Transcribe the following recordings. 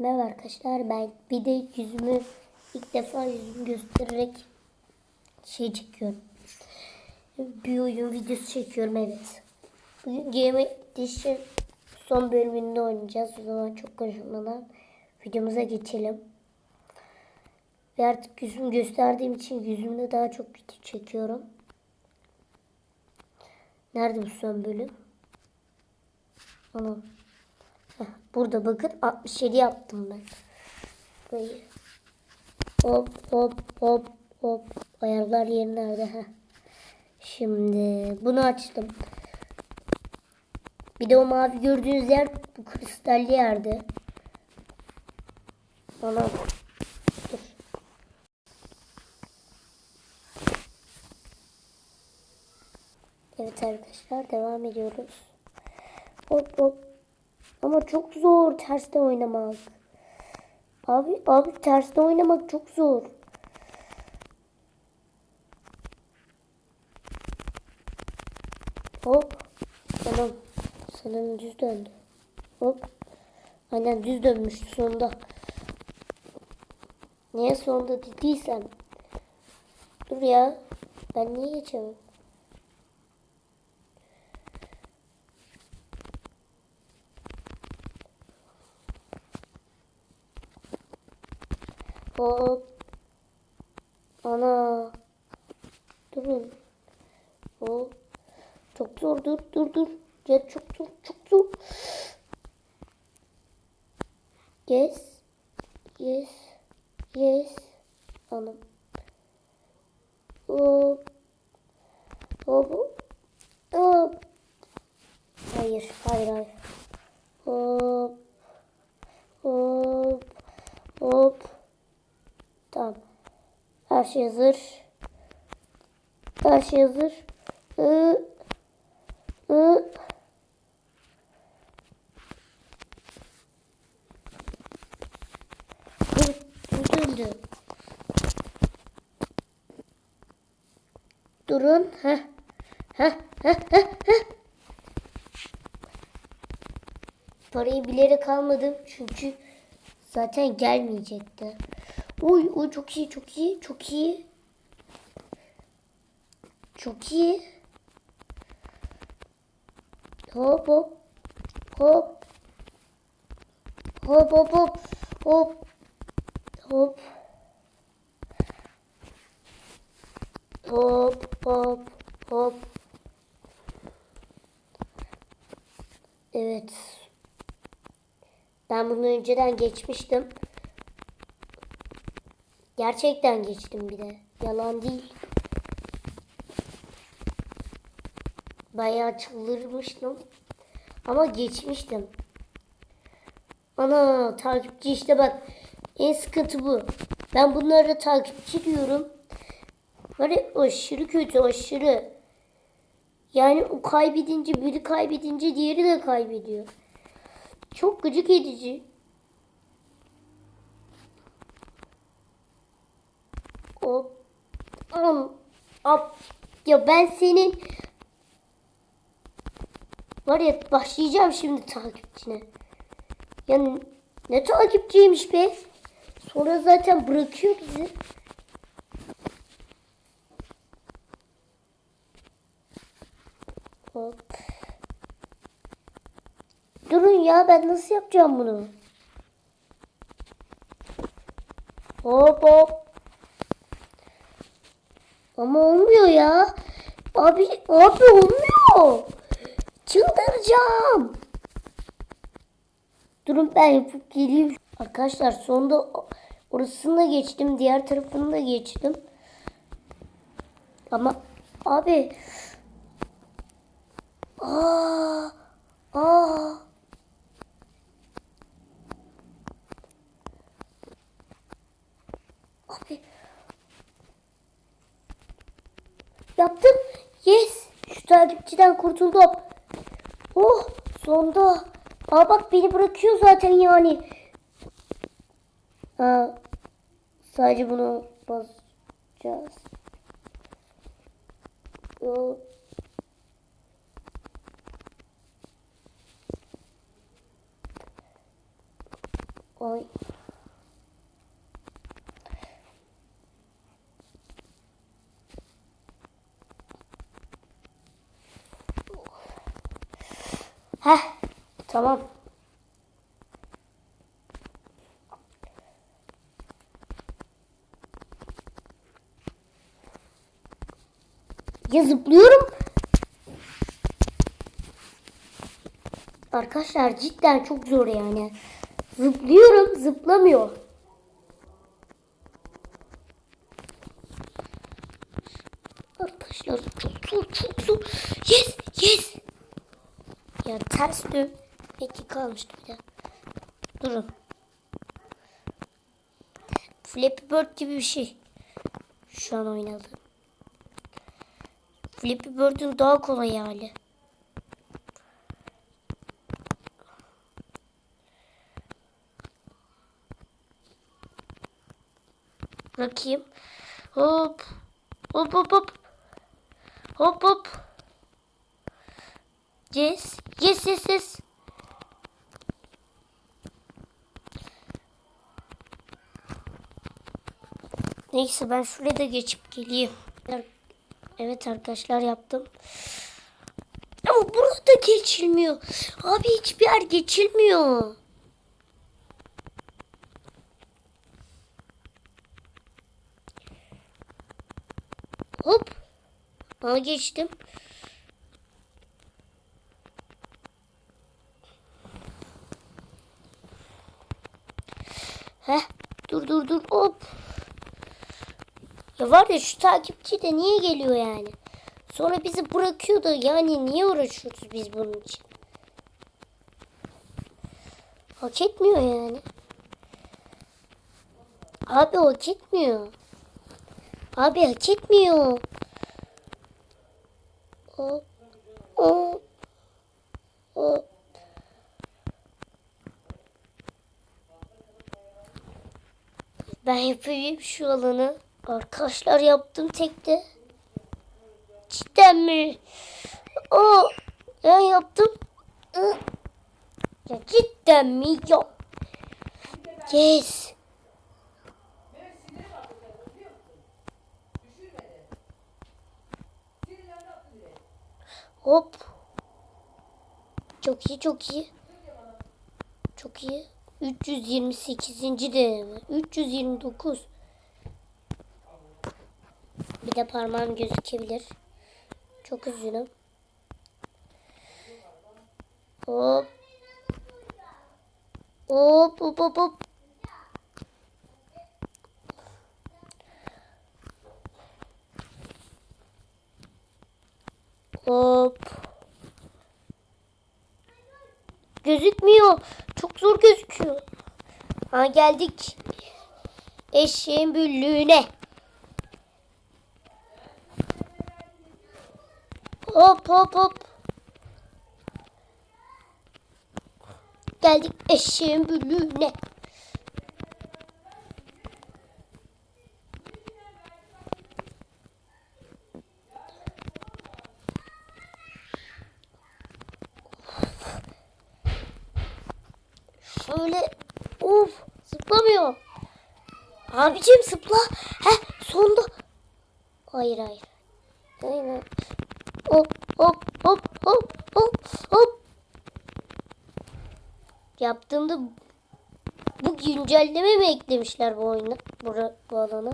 Merhaba arkadaşlar ben bir de yüzümü ilk defa yüzümü göstererek şey çekiyorum. Bir oyun videosu çekiyorum evet. Bugün Game Edition son bölümünde oynayacağız. O zaman çok konuşmadan videomuza geçelim. Ve artık yüzümü gösterdiğim için yüzümde daha çok video çekiyorum. Nerede bu son bölüm? Anam. Burada bakın 67 yaptım ben. Böyle. Hop hop hop hop. Ayarlar yeri nerede? Heh. Şimdi bunu açtım. Bir de o mavi gördüğünüz yer bu kristalli yerde. Ana. Dur. Evet arkadaşlar devam ediyoruz. Hop hop. Ama çok zor terste oynamak. Abi abi terste oynamak çok zor. Hop. Tamam. Sanırım düz döndü. Hop. Aynen düz dönmüştü sonunda. Niye sonunda dediysem. Dur ya. Ben niye geçemem? Hop. Ana. Durun. Hop. Çok zor dur dur dur. Ya çok zor çok zor. Yes. Yes. Yes. Anam. Hop. Hop. Hop. Hayır, hayır, hayır. Hop. Hop. Tamam. Şey hazır. Hı. Hı. Dur, dur döndü. Durun. Heh. Heh, heh, heh, heh. Parayı bilerek almadım çünkü zaten gelmeyecekti. Uy uy çok iyi çok iyi çok iyi. Çok iyi. Hop hop. Hop. Hop hop hop. Hop. Hop. Hop hop hop. Evet. Ben bunu önceden geçmiştim. Gerçekten geçtim bir de. Yalan değil. Bayağı çıldırmıştım. Ama geçmiştim. Ana takipçi işte bak. En sıkıntı bu. Ben bunlara takipçi diyorum. Var ya aşırı kötü aşırı. Yani o kaybedince biri kaybedince diğeri de kaybediyor. Çok gıcık edici. Hop. Am. Ap. Ya ben senin var ya başlayacağım şimdi takipçine. Ya ne takipçiymiş be? Sonra zaten bırakıyor bizi. Hop. Durun ya ben nasıl yapacağım bunu? Hop hop. Ama olmuyor ya. Abi abi olmuyor. Çıldıracağım. Durun ben yapıp geleyim. Arkadaşlar sonunda orasını da geçtim. Diğer tarafını da geçtim. Ama abi. Aa. Abi. Yaptım. Yes. Şu takipçiden kurtuldum. Oh sonunda. Aa bak beni bırakıyor zaten yani. Ha, sadece bunu basacağız. Hop. Oy. Heh, tamam. Ya zıplıyorum. Arkadaşlar cidden çok zor yani. Zıplıyorum zıplamıyor. Arkadaşlar çok zor çok zor. Yes yes. Dön. Peki kalmıştı bir de. Durun. Flappy Bird gibi bir şey. Şu an oynadım. Flappy Bird'ün daha kolay hali. Bırakayım. Hop. Hop hop hop. Hop hop. Yes. Yes yes yes. Neyse ben şuraya da geçip geleyim. Evet arkadaşlar yaptım. Ama burada geçilmiyor. Abi hiçbir yer geçilmiyor. Hop. Aa geçtim. Heh. Dur dur dur. Hop. Ya var ya şu takipçi de niye geliyor yani? Sonra bizi bırakıyor da yani niye uğraşıyoruz biz bunun için? Hak etmiyor yani. Abi hak etmiyor. Abi hak etmiyor. O, o. Ben yapayım şu alanı. Arkadaşlar yaptım tekte. Cidden mi? O ben yaptım. Ya cidden mi? Ya. Yes. Hop. Çok iyi çok iyi. Çok iyi. 328. deneme. 329. Bir de parmağım gözükebilir. Çok üzgünüm. Hop. Hop hop hop hop. Hop. Gözükmüyor. Zor gözüküyor. Ha geldik. Eşeğin büllüğüne. Hop hop hop. Geldik eşeğin büllüğüne. Şöyle of zıplamıyor. Abicim zıpla. Heh sonunda. Hayır hayır. Hayır. Hop hop hop hop hop hop. Yaptığımda bu güncelleme mi eklemişler bu oyuna? Bu, bu alana.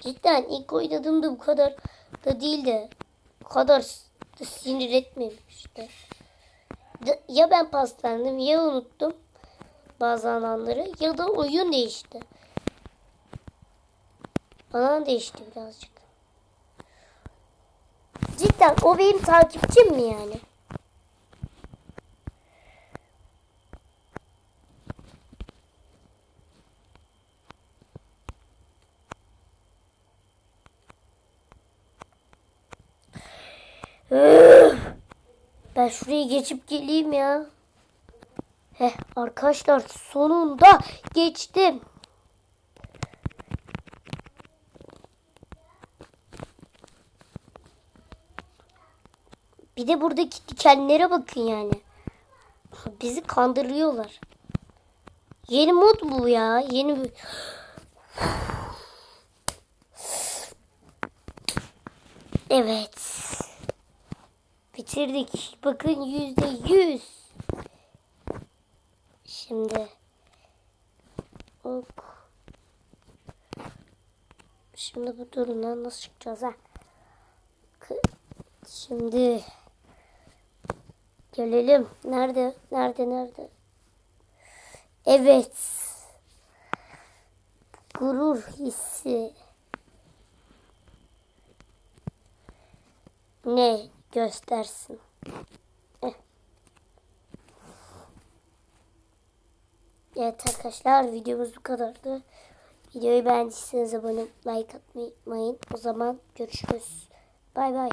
Cidden ilk oynadığımda bu kadar da değil de bu kadar da sinir etmemişti. Ya ben paslandım ya unuttum bazı anları ya da oyun değişti. Alan değişti birazcık. Cidden o benim takipçim mi yani? Üf! Ben şuraya geçip geleyim ya. Heh arkadaşlar sonunda geçtim. Bir de buradaki dikenlere bakın yani. Bizi kandırıyorlar. Yeni mod bu ya. Yeni. Evet. Bitirdik. Bakın yüzde yüz. Şimdi. Ok. Şimdi bu durumdan nasıl çıkacağız ha? Şimdi. Gelelim. Nerede? Nerede? Nerede? Evet. Gurur hissi. Ne göstersin? Eh. Evet arkadaşlar videomuz bu kadardı. Videoyu beğendiyseniz abone like atmayı unutmayın. O zaman görüşürüz. Bay bay.